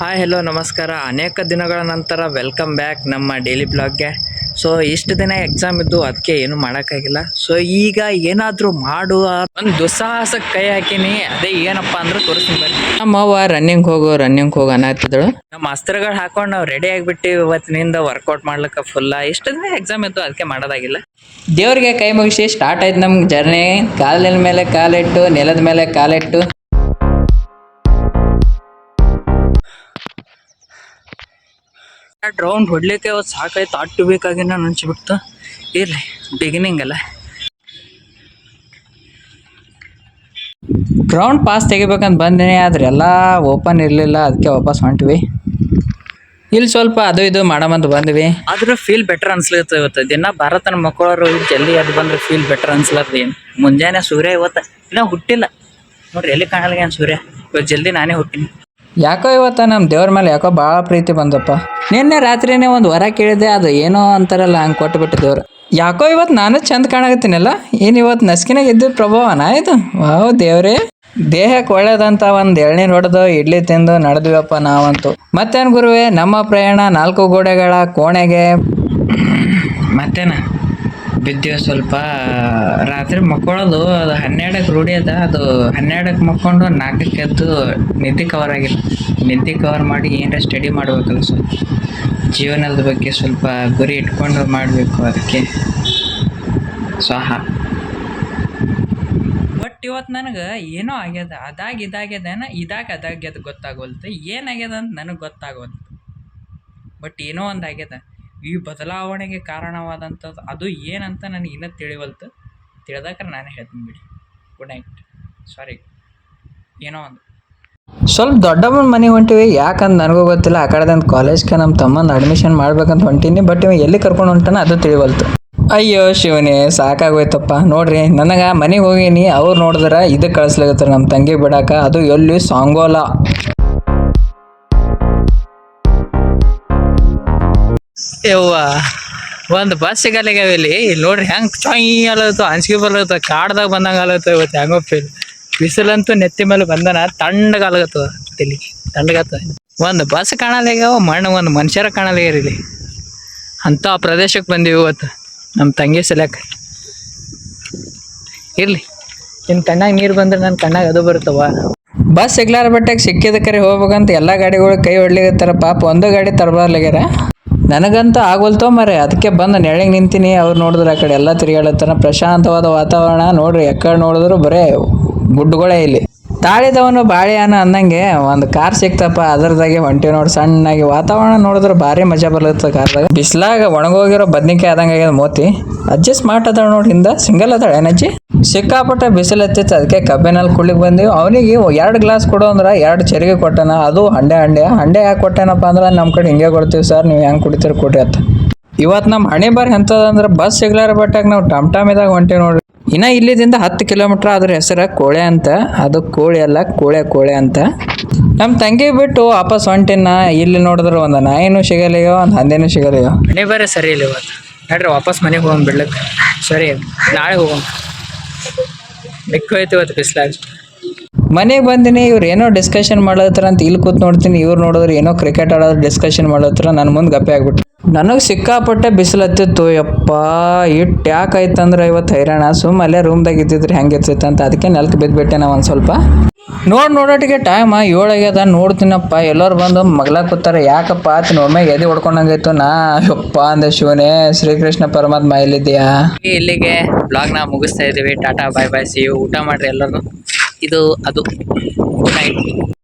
Hi hello ನಮಸ್ಕಾರ. ಅನೇಕ ದಿನಗಳ ನಂತರ ವೆಲ್ಕಮ್ ಬ್ಯಾಕ್ ನಮ್ಮ ಡೈಲಿ ಬ್ಲಾಗ್ಗೆ ಸೊ ಇಷ್ಟು ದಿನ ಎಕ್ಸಾಮ್ ಇದ್ದು ಅದಕ್ಕೆ ಏನು ಮಾಡೋಕ್ಕಾಗಿಲ್ಲ. ಸೊ ಈಗ ಏನಾದರೂ ಮಾಡುವ ಒಂದು ದುಸ್ಸಾಹಸಕ್ಕೆ ಕೈ ಹಾಕಿನಿ. ಅದೇ ಏನಪ್ಪ ಅಂದ್ರೆ ತೋರಿಸ್ತೀನಿ ಬನ್ನಿ. ನಮ್ಮ ಅವ್ವ ರನ್ನಿಂಗ್ ಹೋಗು ರನ್ನಿಂಗ್ ಹೋಗು ಅನ್ನತ್ತಿದ್ದಳು. ನಮ್ಮ ಅಸ್ತ್ರಗಳು ಹಾಕೊಂಡು ನಾವು ರೆಡಿ ಆಗಿಬಿಟ್ಟು ಇವತ್ತಿನಿಂದ ವರ್ಕೌಟ್ ಮಾಡ್ಲಿಕ್ಕೆ ಫುಲ್ಲ ಇಷ್ಟು ದಿನ ಎಕ್ಸಾಮ್ ಇದ್ದು ಅದಕ್ಕೆ ಮಾಡೋದಾಗಿಲ್ಲ. ದೇವ್ರಿಗೆ ಕೈ ಮುಗಿಸಿ ಸ್ಟಾರ್ಟ್ ಆಯ್ತು ನಮ್ಮ ಜರ್ನಿ ಕಾಲಿನ ಮೇಲೆ ಕಾಲಿಟ್ಟು, ನೆಲದ ಮೇಲೆ ಕಾಲಿಟ್ಟು. ರೌಂಡ್ ಹೊಡ್ಲಿಕ್ಕೆ ಅವತ್ತು ಸಾಕಾಯ್ತು. ಅಟ್ಟು ಬೇಕಾಗಿ ನಾನು ಇರಲಿ. ಬಿಗಿನಿಂಗ್ ಅಲ್ಲ. ಗ್ರೌಂಡ್ ಪಾಸ್ ತೆಗಿಬೇಕಂತ ಬಂದಿನಿ ಆದ್ರೆ ಎಲ್ಲ ಓಪನ್ ಇರಲಿಲ್ಲ. ಅದಕ್ಕೆ ವಾಪಸ್ ಹೊಂಟ್ವಿ. ಇಲ್ಲಿ ಸ್ವಲ್ಪ ಅದು ಇದು ಮಾಡಮಂತ ಬಂದ್ವಿ. ಆದ್ರೆ ಫೀಲ್ ಬೆಟರ್ ಅನ್ಸ್ಲತ್ತ ಇವತ್ತು. ದಿನ ಭಾರತನ ಮಕ್ಕಳವರು ಜಲ್ದಿ ಅದು ಬಂದ್ರೆ ಫೀಲ್ ಬೆಟರ್ ಅನ್ಸ್ಲತ್ತ ಏನು. ಮುಂಜಾನೆ ಸೂರ್ಯ ಇವತ್ತು. ಇನ್ನ ಹುಟ್ಟಿಲ್ಲ. ನೋಡ್ರಿ ಎಲ್ಲಿ ಕಾಣಲ್ಲ ಏನ್ ಸೂರ್ಯ? ಇವತ್ತು ಜಲ್ದಿ ನಾನೇ ಹುಟ್ಟಿನಿ. ಯಾಕೋ ಇವತ್ತು ನಮ್ಮ ದೇವ್ರ ಮೇಲೆ ಯಾಕೋ ಭಾಳ ಪ್ರೀತಿ ಬಂದಪ್ಪ. ನಿನ್ನೆ ರಾತ್ರಿನೇ ಒಂದು ವರ ಕೇಳಿದೆ, ಅದು ಏನೋ ಅಂತಾರಲ್ಲ, ಹಂಗೆ ಕೊಟ್ಬಿಟ್ಟು ದೇವ್ರು. ಯಾಕೋ ಇವತ್ತು ನಾನು ಚಂದ ಕಾಣಕತ್ತೀನಲ್ಲ, ಏನು ಇವತ್ತು ನಸ್ಕಿನಾಗ ಇದ್ದ ಪ್ರಭಾವನ ಇದು? ವಾವ್ ದೇವ್ರೇ. ದೇಹಕ್ಕೆ ಒಳ್ಳೇದಂತ ಒಂದು ಎಳ್ನೀರು ಹೊಡೆದು, ಇಡ್ಲಿ ತಿಂದು ನಡೆದ್ವಿಯಪ್ಪ ನಾವಂತೂ. ಮತ್ತೇನು ಗುರುವೆ, ನಮ್ಮ ಪ್ರಯಾಣ ನಾಲ್ಕು ಗೋಡೆಗಳ ಕೋಣೆಗೆ. ಮತ್ತೇನ? ಬಿದ್ದೀವಿ ಸ್ವಲ್ಪ, ರಾತ್ರಿ ಮಕ್ಕೊಳ್ಳೋದು ಅದು ಹನ್ನೆರಡಕ್ಕೆ ರೂಢಿ ಅದ. ಅದು ಹನ್ನೆರಡಕ್ಕೆ ಮಕ್ಕೊಂಡು ನಾಲ್ಕಕ್ಕೆ ಎದ್ದು ನಿದ್ದೆ ಕವರ್ ಆಗಿಲ್ಲ ನಿದ್ದೆ ಕವರ್ ಮಾಡಿ ಏನರ ಸ್ಟಡಿ ಮಾಡ್ಬೇಕಲ್ಲ ಸ್ವಲ್ಪ. ಜೀವನದ ಬಗ್ಗೆ ಸ್ವಲ್ಪ ಗುರಿ ಇಟ್ಕೊಂಡು ಮಾಡಬೇಕು ಅದಕ್ಕೆ. ಸ್ವಾಹ. ಬಟ್ ಇವತ್ತು ನನಗೆ ಏನೋ ಆಗ್ಯದ, ಅದಾಗ ಇದಾಗ್ಯದೇನ ಇದಾಗ ಅದಾಗ್ಯದ ಗೊತ್ತಾಗೋಲ್ತು. ಏನಾಗ್ಯದ ಅಂತ ನನಗೆ ಗೊತ್ತಾಗೋಲ್ತು. ಬಟ್ ಏನೋ ಒಂದು ಆಗ್ಯದ. ಈ ಬದಲಾವಣೆಗೆ ಕಾರಣವಾದಂಥದ್ದು ಅದು ಏನಂತ ನನಗೆ ಇನ್ನೂ ತಿಳಿವಲ್ತು. ತಿಳಿದಾಕ್ರೆ ನಾನೇ ಹೇಳ್ತೀನಿ ಬಿಡಿ. ಗುಡ್ ನೈಟ್ ಸಾರಿ ಏನೋ ಒಂದು. ಸ್ವಲ್ಪ ದೊಡ್ಡಮ್ಮನ ಮನೆಗೆ ಹೊಂಟಿವಿ. ಯಾಕಂತ ನನಗೂ ಗೊತ್ತಿಲ್ಲ. ಆ ಕಡೆದಂತ ಕಾಲೇಜ್ಗೆ ನಮ್ಮ ತಮ್ಮನ ಅಡ್ಮಿಷನ್ ಮಾಡ್ಬೇಕಂತ ಹೊಂಟೀನಿ. ಬಟ್ ಇವ ಎಲ್ಲಿ ಕರ್ಕೊಂಡು ಹೊಂಟಾನ ಅದು ತಿಳಿವಲ್ತು. ಅಯ್ಯೋ ಶಿವನೇ, ಸಾಕಾಗೋಯ್ತಪ್ಪ. ನೋಡ್ರಿ, ನನಗೆ ಮನೆಗೆ ಹೋಗೀನಿ. ಅವ್ರು ನೋಡಿದ್ರೆ ಇದಕ್ಕೆ ಕಳಿಸ್ಲಾಗತ್ತಾರೆ ನಮ್ಮ ತಂಗಿ ಬಿಡಾಕ. ಅದು ಎಲ್ಲಿ ಸಾಂಗೋಲ. ಯವ್ವ, ಒಂದು ಬಸ್ ಸಿಗಲ್ಲಿ ಇಲ್ಲಿ. ನೋಡ್ರಿ ಹೆಂಗ್ ಚೊಯ್ ಅಲತ್ತು ಬರ್ಲತ್ತ ಕಾಡ್ದಾಗ ಬಂದಂಗ ಅಲತ್ತ ಇವತ್ತು, ಹೆಂಗೋ ಫೀಲ್ ಬಿಸಿಲಂತೂ ನೆತ್ತಿ ಮೇಲೆ ಬಂದನ, ತಣ್ಣಗ ಅಲಗತ್ತದ ತಂಡಗತ್ತ ತಣ್ಣಗತ್ತ ಒಂದು ಬಸ್ ಕಾಣಲಾಗ್ಯಾವ ಮಣ್ಣು, ಒಂದು ಮನುಷ್ಯರ ಕಾಣಲಾಗ್ಯಾರ ಇಲ್ಲಿ. ಅಂತ ಪ್ರದೇಶಕ್ಕೆ ಬಂದೀವಿ ಇವತ್ತು ನಮ್ಮ ತಂಗಿ ಸಲಕ ಇರ್ಲಿ ನಿನ್ನ ಕಣ್ಣಾಗ ನೀರು ಬಂದ್ರೆ ನನ್ನ ಕಣ್ಣಾಗ ಅದು ಬರ್ತವ ಬಸ್ ಸಿಗ್ಲಾರ ಬಟ್ಟೆಗೆ ಸಿಕ್ಕಿದ ಕರೆ ಹೋಗ್ಬೇಕಂತ ಎಲ್ಲ ಗಾಡಿಗಳು ಕೈ ಹೊಡ್ಲಿಕತ್ತಾರ ಪಾಪ, ಒಂದು ಗಾಡಿ ತರಬಾರ್ಲಾಗ್ಯಾರ. ನನಗಂತೂ ಆಗೋಲ್ತೋ ಮರೆ ಅದಕ್ಕೆ ಬಂದು ನೆಳಗೆ ನಿಂತೀನಿ. ಅವ್ರು ನೋಡಿದ್ರೆ ಆ ಕಡೆ ಎಲ್ಲ ತಿರುಗಾಡತ್ತಾನ ಪ್ರಶಾಂತವಾದ ವಾತಾವರಣ. ನೋಡ್ರಿ ಎಕ್ಕಡೆ ನೋಡಿದ್ರು ಬರೇ ಗುಡ್ಡುಗಳೇ ಇಲ್ಲಿ. ತಾಳಿದವನು ಬಾಳೆಹಣ್ಣು ಅಂದಂಗೆ ಒಂದು ಕಾರ್ ಸಿಕ್ತಪ್ಪ. ಅದರದಾಗೆ ಹೊಂಟಿ ನೋಡಿ ಸಣ್ಣಾಗಿ ವಾತಾವರಣ ನೋಡಿದ್ರೆ ಭಾರಿ ಮಜಾ ಬರ್ಲತ್ತ ಕಾರ್ದಾಗ. ಬಿಸ್ಲಾಗ ಒಣಗೋಗಿರೋ ಬದ್ನಿಕಾಯಿ ಆದಂಗೆ ಮೋತಿ. ಅಜ್ಜಿ ಸ್ಮಾರ್ಟ್ ಅದಾಳ ನೋಡಿ ಹಿಂದ. ಸಿಂಗಲ್ ಅದಾಳ ಏನಜ್ಜಿ ಸಿಕ್ಕಾಪಟ್ಟೆ ಬಿಸಿಲು ಹತ್ತಿತ್ತು. ಅದಕ್ಕೆ ಕಬ್ಬಿನಲ್ಲಿ ಕುಳ್ಳಿಗೆ ಬಂದೀವಿ. ಅವನಿಗೆ ಎರಡು ಗ್ಲಾಸ್ ಕೊಡು ಅಂದ್ರೆ ಎರಡು ಚೆರಿಗೆ ಕೊಟ್ಟನ. ಅದು ಹಂಡೆ ಹಂಡೆ. ಹಂಡೆ ಯಾಕೆ ಕೊಟ್ಟೇನಪ್ಪ ಅಂದ್ರೆ ನಮ್ಮ ಕಡೆ ಹಿಂಗೆ ಕೊಡ್ತೀವಿ ಸರ್, ನೀವು ಹೆಂಗೆ ಕುಡಿತೀರಿ ಕೊಡ್ರಿ ಅಂತ. ಇವತ್ತು ನಮ್ಮ ಹಣೆ ಬಾರಿ ಎಂಥದಂದ್ರೆ ಬಸ್ ಸಿಗ್ಲಾರ ಬಟ್ಟಾಗ ನಾವು ಟಮ್ ಟಮ್ ಇದಾಗ ಹೊಂಟೀವಿ ನೋಡ್ರಿ. ಇನ್ನ ಇಲ್ಲಿದಿಂದ ಹತ್ತು ಕಿಲೋಮೀಟ್ರ್ ಅದ್ರ ಹೆಸರು ಕೋಳೆ ಅಂತ. ಅದು ಕೋಳಿ ಅಲ್ಲ, ಕೋಳೆ ಕೋಳೆ ಅಂತ. ನಮ್ಮ ತಂಗಿ ಬಿಟ್ಟು ವಾಪಸ್ ಹೊಂಟಿನ. ಇಲ್ಲಿ ನೋಡಿದ್ರೆ ಒಂದು ನಾಯಿನೂ ಸಿಗಲಿಯೋ ಒಂದು ಹಂದಿನೂ ಸಿಗಲಿಯೋ ಹಣೆ ಬಾರಿ ಸರಿ ಇಲ್ಲ ಇವತ್ತು. ನೋಡ್ರಿ ವಾಪಸ್ ಮನೆಗೆ ಹೋಗೋಣ ಬಿಡ್ಲಿಕ್ಕೆ. ಸರಿ ನಾಳೆ ಹೋಗೋಣ. ಮಿಕ್ಕೋಯ್ತು ಇವತ್ತು ಬಿಸ್ಲಾಗ. ಮನೆಗೆ ಬಂದಿನಿ, ಇವ್ರು ಏನೋ ಡಿಸ್ಕಷನ್ ಮಾಡತ್ರ ಅಂತ ಇಲ್ಲಿ ಕೂತ್ ನೋಡ್ತೀನಿ, ಇವ್ರು ನೋಡಿದ್ರೆ ಏನೋ ಕ್ರಿಕೆಟ್ ಆಡೋದು ಡಿಸ್ಕಷನ್ ಮಾಡತ್ರ ನನ್ನ ಮುಂದೆ ಗಪ್ಪೆ ಆಗ್ಬಿಟ್ಟು ನನಗೆ ಸಿಕ್ಕಾಪಟ್ಟೆ ಬಿಸಿಲು ಹತ್ತಿತ್ತು ಯಪ್ಪ ಇಟ್ಟು ಯಾಕಾಯ್ತಂದ್ರೆ ಇವತ್ತು ಹೈರಾಣ. ಸುಮ್ಮ ಅಲ್ಲೇ ರೂಮ್ದಾಗ ಇದ್ದಿದ್ರೆ ಹೆಂಗೆ ಇರ್ತಿತ್ತು ಅಂತ. ಅದಕ್ಕೆ ನೆಲಕ್ಕೆ ಬಿದ್ದುಬಿಟ್ಟೆ ನಾವು ಒಂದು ಸ್ವಲ್ಪ. ನೋಡಿ ನೋಡೋಟಿಗೆ ಟೈಮ್ ಏಳಾಗ್ಯದ ನೋಡ್ತೀನಪ್ಪ. ಎಲ್ಲರು ಬಂದು ಮಗ್ಲ ಕೂತಾರೆ. ಯಾಕಪ್ಪ, ಆತ ಒಮ್ಮೆ ಎದೆ ಹೊಡ್ಕೊಂಡಂಗಾಯ್ತು. ನಾ, ಯಪ್ಪ ಅಂದೆ ಶಿವನೇ, ಶ್ರೀಕೃಷ್ಣ ಪರಮಾತ್ಮ ಎಲ್ಲಿದ್ಯಾ ಇಲ್ಲಿಗೆ ಬ್ಲಾಗ್ನ ಮುಗಿಸ್ತಾ ಇದ್ದೀವಿ ಟಾಟಾ ಬಾಯ್ ಬಾಯ್ ಸಿ ಊಟ ಮಾಡ್ರಿ ಎಲ್ಲರೂ. ಇದು, ಅದು ಗುಡ್ ನೈಟ್